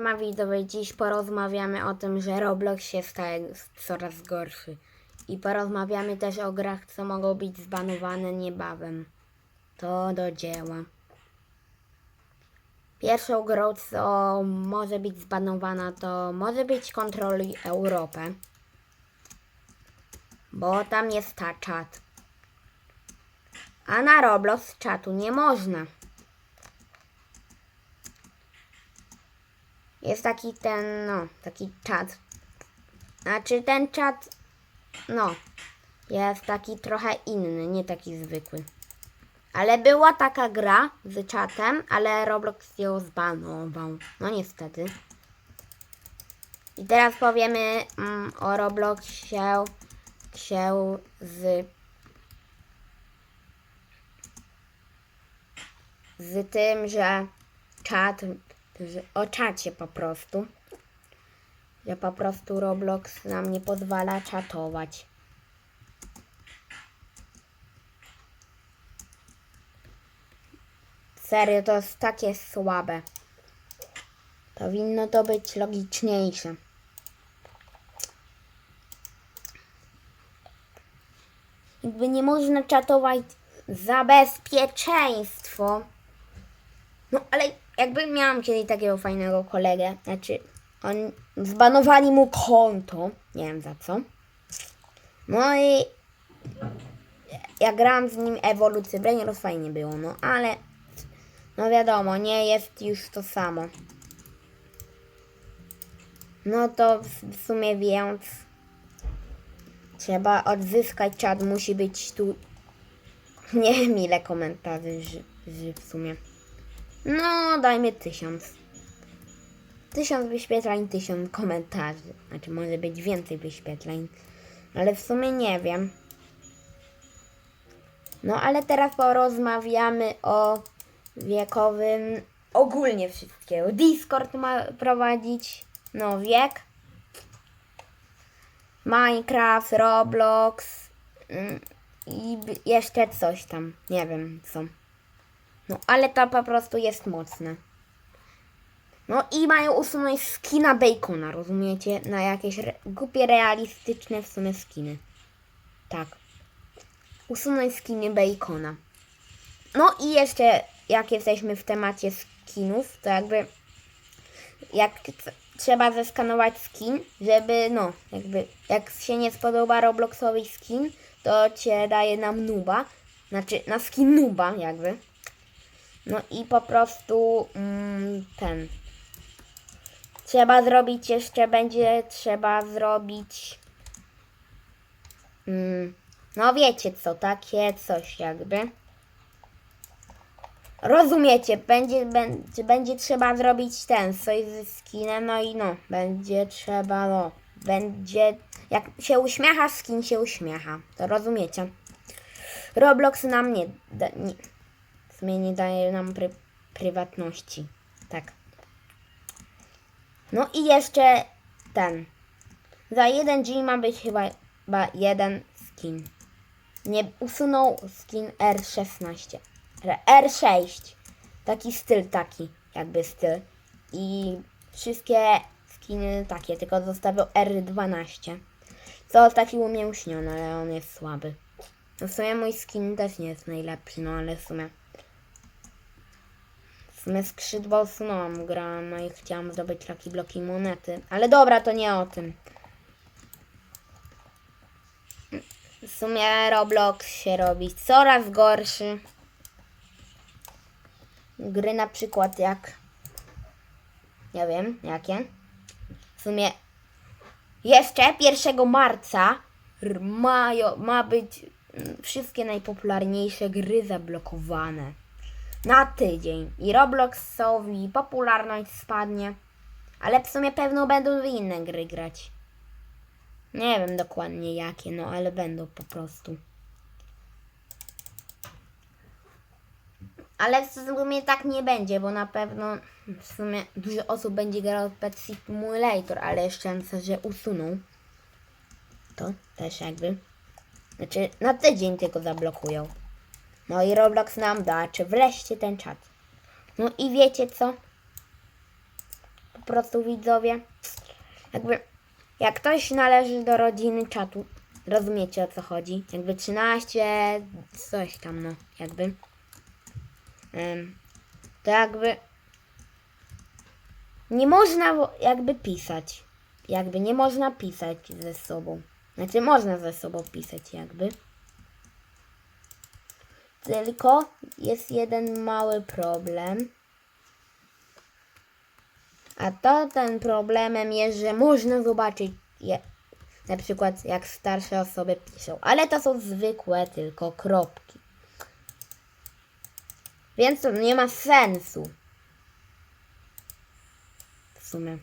Ma widzowie, dziś porozmawiamy o tym, że Roblox się staje coraz gorszy. I porozmawiamy też o grach, co mogą być zbanowane niebawem. To do dzieła. Pierwszą grą, co może być zbanowana, to może być Kontroluj Europę. Bo tam jest ta czat. A na Roblox czatu nie można. Jest taki ten, no, taki czat. Znaczy ten czat, no, jest taki trochę inny, nie taki zwykły. Ale była taka gra z czatem, ale Roblox ją zbanował. No niestety. I teraz powiemy mm, o Robloxie się z z tym, że czat, o czacie po prostu, że po prostu Roblox nam nie pozwala czatować. Serio, to jest takie słabe. Powinno to być logiczniejsze. Jakby nie można czatować za bezpieczeństwo. No ale jakby miałam kiedyś takiego fajnego kolegę, znaczy on zbanowali mu konto, nie wiem za co. No i ja grałam z nim ewolucję Brainrot fajnie było, no ale no wiadomo, nie jest już to samo. No to w sumie więc trzeba odzyskać czat, musi być tu nie wiem ile komentarzy, że w sumie. No, dajmy tysiąc. Tysiąc wyświetleń, tysiąc komentarzy. Znaczy, może być więcej wyświetleń. Ale w sumie nie wiem. No, ale teraz porozmawiamy o wiekowym. Ogólnie wszystkiego. Discord ma prowadzić. No, wiek. Minecraft, Roblox. mm, I jeszcze coś tam. Nie wiem co. No, ale to po prostu jest mocne. No i mają usunąć skina Bacona, rozumiecie? Na jakieś re głupie, realistyczne w sumie skiny. Tak. Usunąć skiny Bacona. No i jeszcze, jak jesteśmy w temacie skinów, to jakby jak trzeba zeskanować skin, żeby no, jakby jak się nie spodoba Robloxowi skin, to cię daje nam nuba, znaczy na skin nuba jakby. No i po prostu mm, ten. Trzeba zrobić jeszcze, będzie trzeba zrobić. Mm, no wiecie co, takie coś jakby. Rozumiecie, będzie, będzie, będzie trzeba zrobić ten, coś ze skinem, no i no, będzie trzeba, no, będzie, jak się uśmiecha, skin się uśmiecha, to rozumiecie. Roblox nam nie, nie w sumie nie daje nam pry, prywatności, tak. No i jeszcze ten, za jeden dzień ma być chyba, chyba jeden skin. Nie usunął skin R16. R- R6. Taki styl taki, jakby styl. I wszystkie skiny takie, tylko zostawił R12. Co ostatnio mnie ale on jest słaby. No w sumie mój skin też nie jest najlepszy, no ale w sumie. W sumie skrzydła usunąłam, grałam, no i chciałam zdobyć takie bloki monety. Ale dobra, to nie o tym. W sumie Roblox się robi coraz gorszy. Gry na przykład jak. Nie wiem, jakie. W sumie jeszcze 1 marca majo, ma być wszystkie najpopularniejsze gry zablokowane. Na tydzień. I Robloxowi popularność spadnie. Ale w sumie pewno będą inne gry grać. Nie wiem dokładnie jakie, no ale będą po prostu. Ale w sumie tak nie będzie, bo na pewno w sumie dużo osób będzie grało w Pet Simulator, ale jest szansa, że usuną. To też jakby. Znaczy na tydzień tylko zablokują. No i Roblox nam da, czy wreszcie ten czat. No i wiecie co? Po prostu widzowie, jakby jak ktoś należy do rodziny czatu, rozumiecie o co chodzi? Jakby 13, coś tam, no, jakby. Em, to jakby nie można jakby pisać. Jakby nie można pisać ze sobą. Znaczy można ze sobą pisać jakby. Tylko jest jeden mały problem. A to ten problemem jest, że można zobaczyć je, na przykład jak starsze osoby piszą, ale to są zwykłe tylko kropki. Więc to nie ma sensu. W sumie.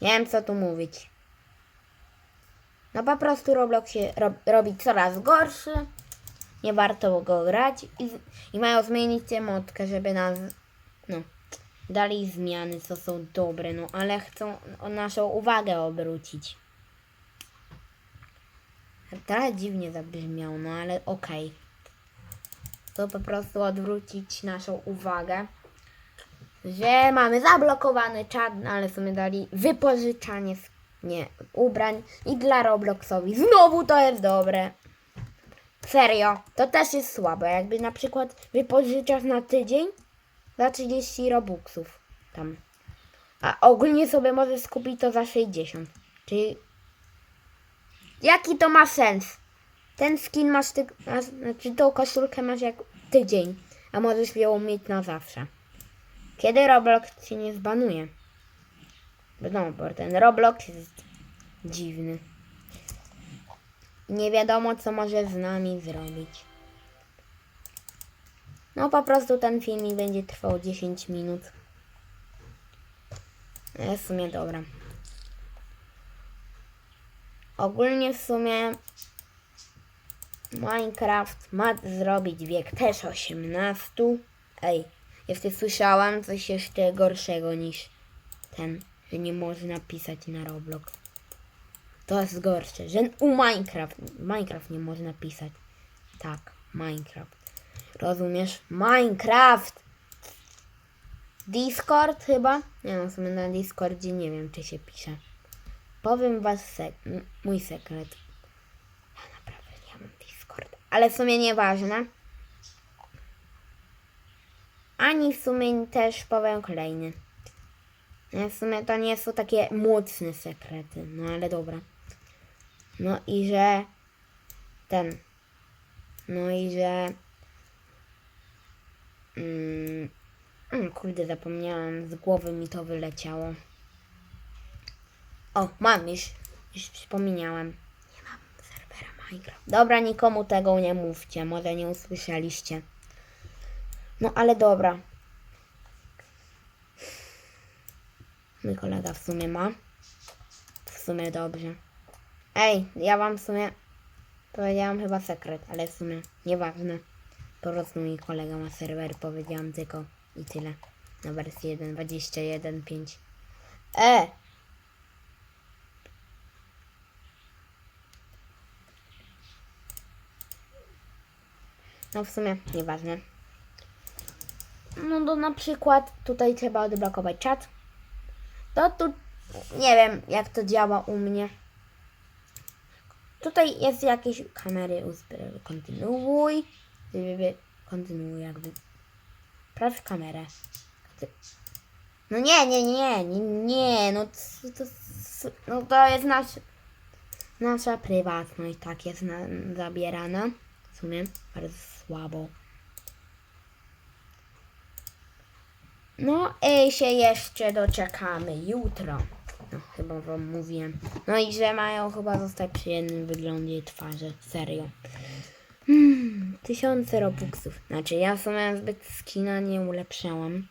Nie wiem co tu mówić. No po prostu Roblox się rob, robi coraz gorszy. Nie warto go grać i, i mają zmienić tę modkę, żeby nas no, dali zmiany, co są dobre, no ale chcą naszą uwagę obrócić. Trochę dziwnie zabrzmiało, no ale okej. To po prostu odwrócić naszą uwagę, że mamy zablokowany czat, no ale w sumie dali wypożyczanie nie, ubrań i dla Robloxowi. Znowu to jest dobre. Serio, to też jest słabe. Jakby na przykład wypożyczasz na tydzień za 30 robuxów tam. A ogólnie sobie możesz skupić to za 60. Czyli jaki to ma sens? Ten skin masz, ty, znaczy tą koszulkę masz jak tydzień, a możesz ją mieć na zawsze. Kiedy Roblox cię nie zbanuje? No, bo ten Roblox jest dziwny. Nie wiadomo, co może z nami zrobić. No, po prostu ten filmik będzie trwał 10 minut. Ale w sumie dobra. Ogólnie w sumie Minecraft ma zrobić wiek też 18. Ej, jeszcze słyszałam coś jeszcze gorszego niż ten, że nie można pisać na Roblox. To jest gorsze, że u Minecraft, Minecraft nie można pisać. Tak, Minecraft. Rozumiesz? Minecraft! Discord chyba? Nie no, w sumie na Discordzie nie wiem, czy się pisze. Powiem was sek- mój sekret. Ja naprawdę nie mam Discord. Ale w sumie nieważne. Ani w sumie też powiem kolejny. W sumie to nie są takie mocne sekrety, no ale dobra. No i że ten. No i że. Mm, mm, kurde, zapomniałam, z głowy mi to wyleciało. O, mam już. Już przypomniałem. Nie mam serwera Minecraft. Dobra, nikomu tego nie mówcie, może nie usłyszeliście. No ale dobra. Mój kolega w sumie ma. W sumie dobrze. Ej, ja wam w sumie powiedziałam chyba sekret, ale w sumie nieważne. Po prostu mój kolega ma serwer, powiedziałam tylko i tyle. Na wersji 1.21.5. E! No w sumie nieważne. No to na przykład tutaj trzeba odblokować czat. To tu nie wiem jak to działa u mnie. Tutaj jest jakieś kamery uzbrojowe. Kontynuuj. Wy- Kontynuuj jakby. Sprawdź kamerę. No nie, nie, nie, nie, nie, no to, to, no to jest nasz, nasza prywatność, tak jest na, zabierana. W sumie bardzo słabo. No i się jeszcze doczekamy jutro. No, chyba wam mówiłem. No i że mają chyba zostać przy jednym wyglądzie twarzy. Serio. Hmm, tysiące robuxów. Znaczy ja w sumie zbyt skina nie ulepszałam.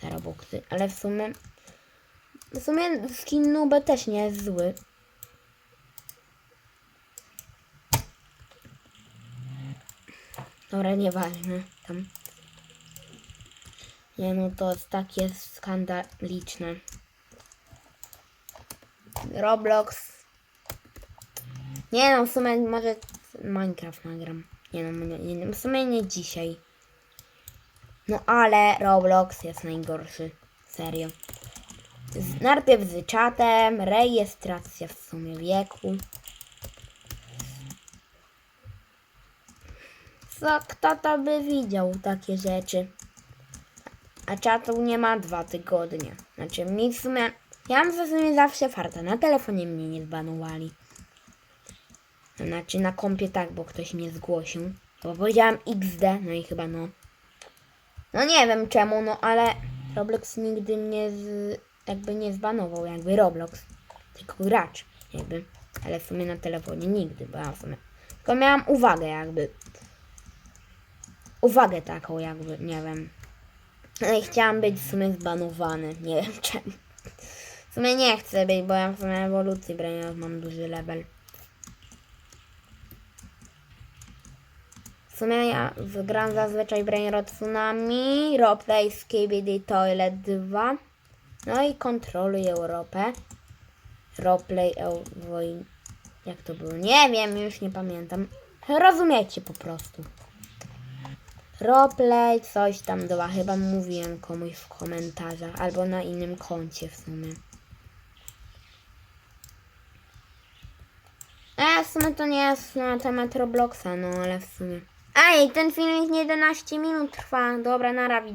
Te robuxy. Ale w sumie... W sumie skin Nube też nie jest zły. Dobra, nieważne. Tam. Nie no, to jest takie skandaliczne. Roblox. Nie no, w sumie może Minecraft nagram. Nie no, nie, nie, w sumie nie dzisiaj. No ale Roblox jest najgorszy. Serio. Z, najpierw z czatem, rejestracja w sumie wieku. Co, kto to by widział takie rzeczy? A czatu nie ma dwa tygodnie. Znaczy mi w sumie... Ja mam sumie zawsze farta. Na telefonie mnie nie zbanowali. Znaczy na kompie tak, bo ktoś mnie zgłosił. Bo powiedziałam XD, no i chyba no. No nie wiem czemu, no ale Roblox nigdy mnie z, jakby nie zbanował, jakby Roblox. Tylko gracz, jakby. Ale w sumie na telefonie nigdy, bo ja w sumie. Tylko miałam uwagę jakby. Uwagę taką jakby, nie wiem. No i chciałam być w sumie zbanowany, nie wiem czemu. W sumie nie chcę być, bo ja w sumie ewolucji brainrot mam duży level. W sumie ja gram zazwyczaj Brainrot Tsunami, Roleplay Skibidi Toilet 2, no i kontroluj Europę. Roleplay Euro... Jak to było? Nie wiem, już nie pamiętam. Rozumiecie po prostu. Roleplay, coś tam dwa, chyba mówiłem komuś w komentarzach, albo na innym koncie w sumie. E, w sumie to nie jest na temat Robloxa, no ale w sumie. Ej, ten filmik nie 11 minut trwa. Dobra, nara,